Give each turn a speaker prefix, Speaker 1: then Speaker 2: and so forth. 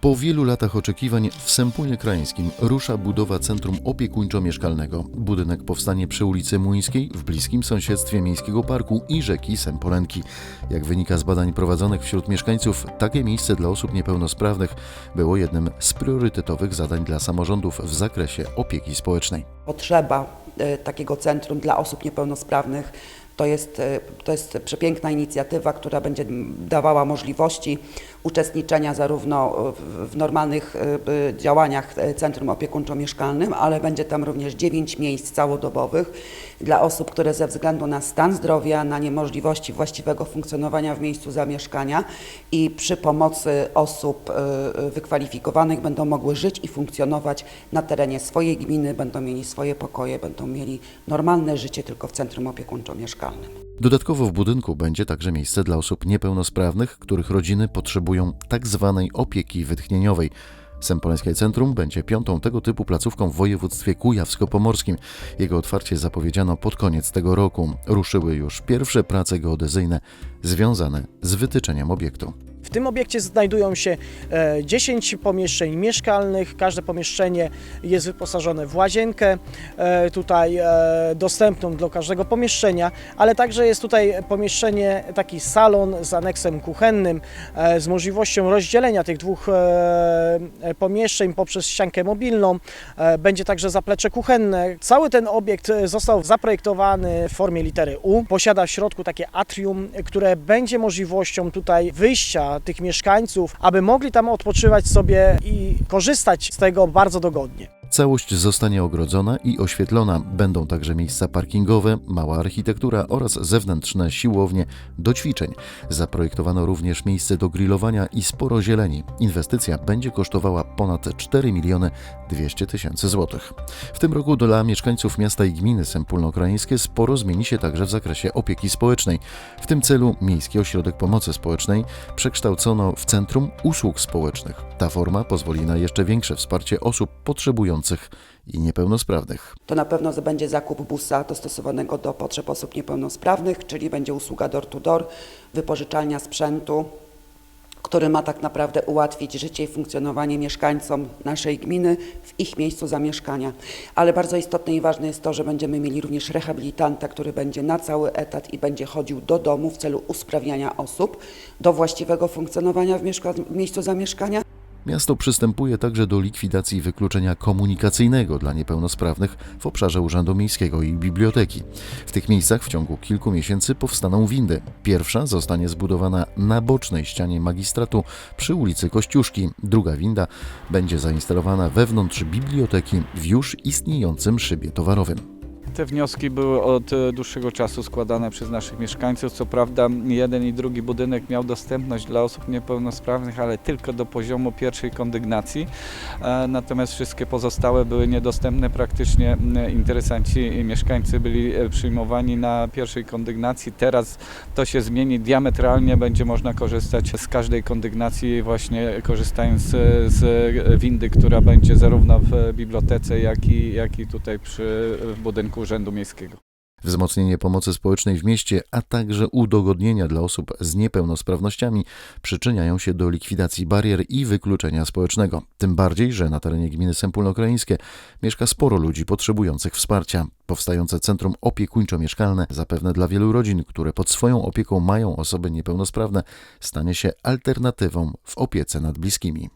Speaker 1: Po wielu latach oczekiwań w Sępunie Krańskim rusza budowa centrum opiekuńczo-mieszkalnego. Budynek powstanie przy ulicy Młyńskiej w bliskim sąsiedztwie Miejskiego Parku i rzeki Sępolenki. Jak wynika z badań prowadzonych wśród mieszkańców, takie miejsce dla osób niepełnosprawnych było jednym z priorytetowych zadań dla samorządów w zakresie opieki społecznej.
Speaker 2: potrzeba e, takiego centrum dla osób niepełnosprawnych. To jest, e, to jest przepiękna inicjatywa, która będzie dawała możliwości uczestniczenia zarówno w, normalnych e, działaniach e, Centrum Opiekuńczo-Mieszkalnym, ale będzie tam również dziewięć miejsc całodobowych dla osób, które ze względu na stan zdrowia, na niemożliwości właściwego funkcjonowania w miejscu zamieszkania i przy pomocy osób e, wykwalifikowanych będą mogły żyć i funkcjonować na terenie swojej gminy, będą mieli swoje pokoje, będą mieli normalne życie tylko w centrum opiekuńczo-mieszkalnym.
Speaker 1: Dodatkowo w budynku będzie także miejsce dla osób niepełnosprawnych, których rodziny potrzebują tak zwanej opieki wytchnieniowej. Sępoleńskie Centrum będzie piątą tego typu placówką w województwie kujawsko-pomorskim. Jego otwarcie zapowiedziano pod koniec tego roku. Ruszyły już pierwsze prace geodezyjne związane z wytyczeniem obiektu.
Speaker 3: W tym obiekcie znajdują się e, 10 pomieszczeń mieszkalnych. Każde pomieszczenie jest wyposażone w łazienkę, e, tutaj e, dostępną do każdego pomieszczenia, ale także jest tutaj pomieszczenie, taki salon z aneksem kuchennym, e, z możliwością rozdzielenia tych dwóch e, e, pomieszczeń poprzez ściankę mobilną. E, Będzie także zaplecze kuchenne. Cały ten obiekt e, został zaprojektowany w formie litery U. Posiada w środku takie atrium, które będzie możliwością tutaj wyjścia tych mieszkańców, aby mogli tam odpoczywać sobie i korzystać z tego bardzo dogodnie.
Speaker 1: Całość zostanie ogrodzona i oświetlona. Będą także miejsca parkingowe, mała architektura oraz zewnętrzne siłownie do ćwiczeń. Zaprojektowano również miejsce do grillowania i sporo zieleni. Inwestycja będzie kosztowała ponad 4 miliony 200 tysięcy złotych. W tym roku dla mieszkańców miasta i gminy Sępólno-Krajeńskie sporo zmieni się także w zakresie opieki społecznej. W tym celu Miejski Ośrodek Pomocy Społecznej przekształcono w Centrum Usług Społecznych. Ta forma pozwoli na jeszcze większe wsparcie osób potrzebujących i niepełnosprawnych.
Speaker 2: To na pewno będzie zakup busa dostosowanego do potrzeb osób niepełnosprawnych, czyli będzie usługa door-to-door, wypożyczalnia sprzętu, który ma tak naprawdę ułatwić życie i funkcjonowanie mieszkańcom naszej gminy w ich miejscu zamieszkania. Ale bardzo istotne i ważne jest to, że będziemy mieli również rehabilitanta, który będzie na cały etat i będzie chodził do domu w celu usprawniania osób do właściwego funkcjonowania w, w miejscu zamieszkania.
Speaker 1: Miasto przystępuje także do likwidacji wykluczenia komunikacyjnego dla niepełnosprawnych w obszarze Urzędu Miejskiego i biblioteki. W tych miejscach w ciągu kilku miesięcy powstaną windy. Pierwsza zostanie zbudowana na bocznej ścianie magistratu przy ulicy Kościuszki. Druga winda będzie zainstalowana wewnątrz biblioteki w już istniejącym szybie towarowym.
Speaker 4: Te wnioski były od e, dłuższego czasu składane przez naszych mieszkańców. Co prawda jeden i drugi budynek miał dostępność dla osób niepełnosprawnych, ale tylko do poziomu pierwszej kondygnacji. E, Natomiast wszystkie pozostałe były niedostępne. Praktycznie m, interesanci i mieszkańcy byli e, przyjmowani na pierwszej kondygnacji. Teraz to się zmieni diametralnie. Będzie można korzystać z każdej kondygnacji właśnie korzystając e, z windy, która będzie zarówno w bibliotece, jak i, jak i tutaj przy budynku Urzędu Miejskiego.
Speaker 1: Wzmocnienie pomocy społecznej w mieście, a także udogodnienia dla osób z niepełnosprawnościami przyczyniają się do likwidacji barier i wykluczenia społecznego. Tym bardziej, że na terenie gminy Sępólno-Krajeńskie mieszka sporo ludzi potrzebujących wsparcia. Powstające centrum opiekuńczo-mieszkalne zapewne dla wielu rodzin, które pod swoją opieką mają osoby niepełnosprawne, stanie się alternatywą w opiece nad bliskimi.